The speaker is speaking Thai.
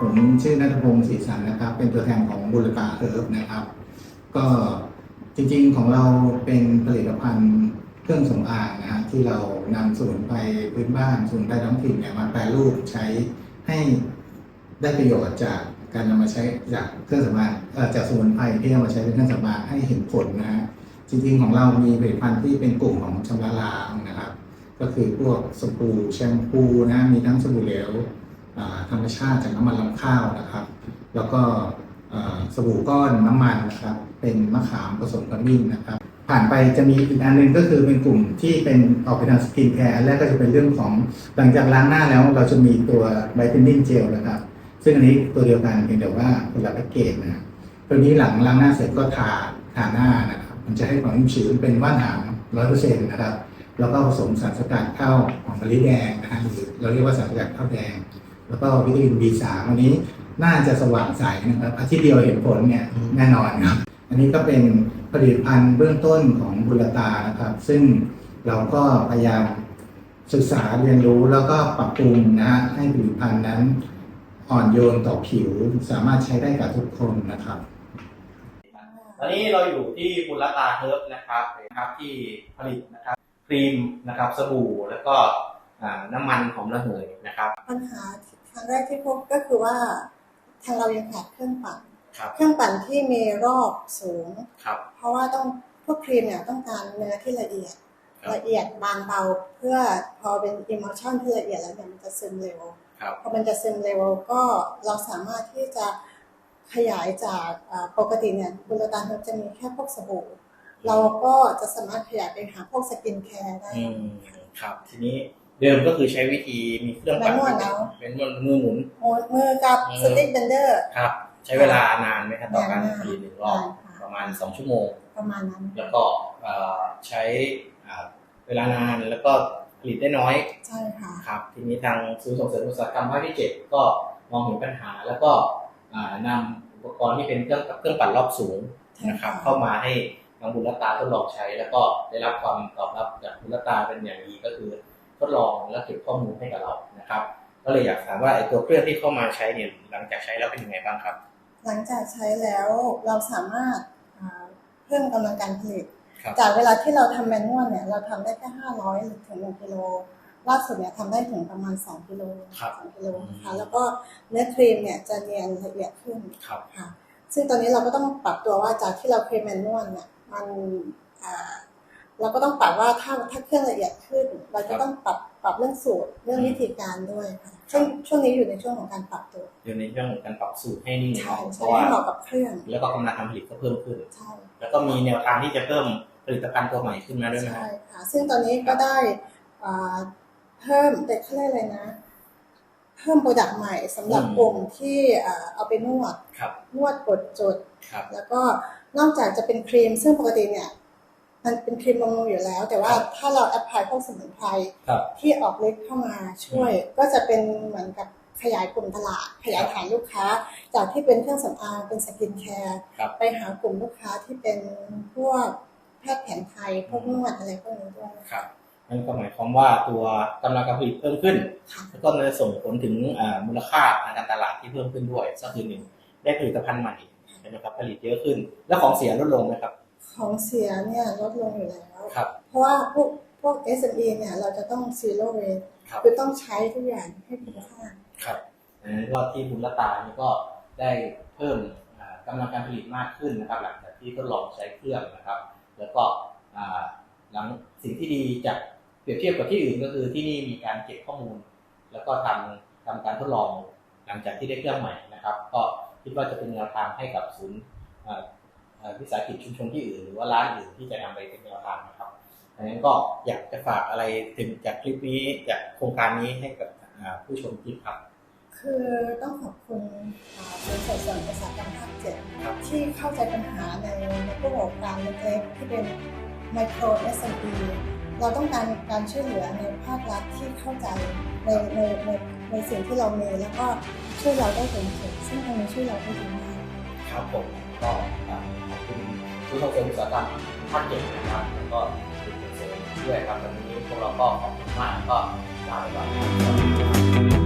ผมชื่อนัทพงศ์ศรีสันนะครับ เป็นตัวแทนของบุรกาเฮิร์บนะครับ ก็จริงๆของเราเป็นผลิตภัณฑ์เครื่องสำอางนะฮะที่เรานำสมุนไพรพื้นบ้านสมุนไพรท้องถิ่นเนี่ยมาแปรรูปใช้ให้ได้ประโยชน์จากการนำมาใช้จากเครื่องสำอางอ่อจากสมุนไพรที่เอามาใช้เป็นเครื่องสำอางให้เห็นผลนะฮะจริงๆของเรามีผลิตภัณฑ์ที่เป็นกลุ่มของชำระล้างนะครับ ก็คือพวกสบู่แชมพูนะมีทั้งสบู่เหลว ธรรมชาติจากน้ำมันลำข้าวนะครับ แล้วก็สบู่ก้อนน้ำมันนะครับ เป็นมะขามผสมขมิ้นนะครับ ผ่านไปจะมีอีกอันหนึงก็คือเป็นกลุ่มที่เป็นออกไปทางสกินแคร์แรกก็จะเป็นเรื่องของหลังจากล้างหน้าแล้วเราจะมีตัวไบเทนนิ่งเจลนะครับ ซึ่งอันนี้ตัวเดียวกันเพียงแต่ว่าคนละแพ็กเกจนะตัวนี้หลังล้างหน้าเสร็จก็ทาทาหน้านะครับ มันจะให้ความชุ่มชื้นเป็นว่านหางร้อยเปอร์เซ็นต์นะครับแล้วก็ผสมสารสกัดข้าวหอมมะลิแดงนะฮะหรือเราเรียกว่าสารสกัดข้าวแดง แล้วก็วิตามิน B3 อันนี้น่าจะสว่างใสนะครับอาทิตย์เดียวเห็นผลเนี่ยแน่นอนครับอันนี้ก็เป็นผลิตภัณฑ์เบื้องต้นของบุรตานะครับ ซึ่งเราก็พยายามศึกษาเรียนรู้แล้วก็ปรับปรุงนะฮะให้ผลิตภัณฑ์นั้นอ่อนโยนต่อผิวสามารถใช้ได้กับทุกคนนะครับตอนนี้เราอยู่ที่บุรตาเฮิร์บนะครับนะครับที่ผลิตนะครับครีมนะครับสบู่แล้วก็อ่าน้ำมันหอมระเหยนะครับ ปัญหาค รั้งแรกที่พบก็คือว่าทางเรายังขาดเครื่องปั่นครับ เครื่องปั่นที่มีรอบสูง ครับ เพราะว่าต้องพวกครีมเนี่ยต้องการเนื้อที่ละเอียด ครับละเอียดบางเบาเพื่อพอเป็นอิมมชันที่ละเอียดแล้วเนี่ยมันจะซึมเร็วครับ พอมันจะซึมเร็วก็เราสามารถที่จะขยายจากอ่าปกติเนี่ยบุลตาเฮิร์บจะมีแค่พวกสบู่เราก็จะสามารถขยายไปหาพวกสกินแคร์ได้ อืมครับ ทีนี้ เดิมก็คือใช้วิธีมีเครื่องปั่นแมนนวลแล้วเป็นนวลมือหมุนโหมดมือกับอืมสติ๊กเบนเดอร์ ครับ ใช้เวลานานไหมครับต่อการนานมากผลิตหนึ่งรอบนานค่ะประมาณสองชั่วโมง ประมาณนั้น แล้วก็เอ่อใช้อ่าเวลานานแล้วก็ผลิตได้น้อย ใช่ค่ะ ครับ ทีนี้ทางศูนย์ส่งเสริมอุตสาหกรรมภาคที่เจ็ดก็มองเห็นปัญหาแล้วก็อ่านำอุปกรณ์ที่เป็นเครื่องเครื่องปั่นรอบสูงนะครับใช่ค่ะเข้ามาให้ทางบุรตาทดลองใช้ แล้วก็ได้รับความตอบรับจากบุรตาเป็นอย่างดีก็คือ ทดลองและเก็บข้อมูลให้กับเรานะครับ ก็เลยอยากถามว่าไอ้ตัวเครื่องที่เข้ามาใช้เนี่ยหลังจากใช้แล้วเป็นยังไงบ้างครับ หลังจากใช้แล้วเราสามารถอ่าเพิ่มกำลังการผลิตครับจากเวลาที่เราทำแมนนวลเนี่ยเราทำได้แค่ห้าร้อยถึงหนึ่งกิโลล่าสุดเนี่ยทำได้ถึงประมาณสองกิโลครับสองกิโลนะคะแล้วก็เนื้อครีมเนี่ยจะเนียนละเอียดขึ้นครับค่ะ ซึ่งตอนนี้เราก็ต้องปรับตัวว่าจากที่เราเคยแมนนวลเนี่ยมันอ่า เราก็ต้องปรับว่าถ้าถ้าเครื่องละเอียดขึ้น เราจะต้องปรับปรับเรื่องสูตรเรื่องวิธีการด้วยค่ะช่วงช่วงนี้อยู่ในช่วงของการปรับตัวอยู่ในเรื่องของการปรับสูตรให้นี่ใช่เนาะเพใช่ราะว่าให้เหมาะกับเครื่อง แล้วก็กำลังการผลิตก็เพิ่มขึ้นใช่แล้วก็มีแนวทางที่จะเพิ่มผลิตภัณฑ์ตัวใหม่ขึ้นมาด้วยไหมคใช่รับค่ะซึ่งตอนนี้ก็ได้อ่าเพิ่มเด็กเขาเรียกอะไรนะ เพิ่มโปรดักต์ใหม่สำหรับอืมกลุ่มที่อ่าเอาไปนวดครับนวดกดจุดครับแล้วก็นอกจากจะเป็นครีม ซึ่งปกติเนี่ย มันเป็นครีมบำรุงอยู่แล้ว แต่ว่าครับถ้าเราแอพพลายพวกสมุนไพรครับ ที่ออกฤทธิ์เข้ามาช่วย ก็จะเป็นเหมือนกับขยายกลุ่มตลาด ขยายฐานลูกค้า จากที่เป็นเครื่องสำอางเป็นสกินแคร์ครับ ไปหากลุ่มลูกค้าที่เป็นพวกแพทย์แผนไทยพวกนวดอะไรพวกนี้ด้วย ครับนั่นก็หมายความว่าตัวกำลังการผลิตเพิ่มขึ้น ค่ะ แล้วก็จะส่งผลถึงอ่ามูลค่าทางการตลาดที่เพิ่มขึ้นด้วยก็คือหนึ่งได้ผลิตภัณฑ์ใหม่ใช่ไหมครับผลิตเยอะขึ้น แล้วของเสียลดลงไหมครับ ของเสียเนี่ยลดลงอยู่แล้ว ครับ เพราะว่าพวกพวก SME เนี่ยเราจะต้อง zero waste ครับ คือต้องใช้ทุกอย่างให้คุ้มค่า ครับอันนั้นก็ที่บุญละตานี่ก็ได้เพิ่มอ่ากำลังการผลิตมากขึ้นนะครับ หลังจากที่ทดลองใช้เครื่องนะครับ แล้วก็อ่าหลังสิ่งที่ดีจากเปรียบเทียบกับที่อื่นก็คือที่นี่มีการเก็บข้อมูล แล้วก็ทำทำการทดลองหลังจากที่ได้เครื่องใหม่นะครับ ก็คิดว่าจะเป็นแนวทางให้กับศูนย์อ่าอ่า วิสาหกิจชุมชนที่อื่นหรือว่าร้านอื่นที่จะนำไปเป็นแนวทางนะครับดังนั้นก็อยากจะฝากอะไรถึงจากคลิปนี้จากโครงการนี้ให้กับอ่าผู้ชมคลิปครับ คือต้องขอบคุณอ่าบริษัทส่วนอุตสาหกรรมภาคเจ็ดครับที่เข้าใจปัญหาในในผู้ประกอบการเล็กๆที่เป็นไมโคร SME เราต้องการการช่วยเหลือในภาครัฐที่เข้าใจในในในในสิ่งที่เรามีแล้วก็ช่วยเราได้ถึงจุดซึ่งตรงนี้ช่วยเราได้ดีมากครับผม ก็ขอบคุณผู้ส่งเสริมอุตสาหกรรมภาคเจ็ดนะครับแล้วก็คุณส่งเสริมด้วยครับวันนี้พวกเราก็ขอบคุณมากก็ลาไปก่อน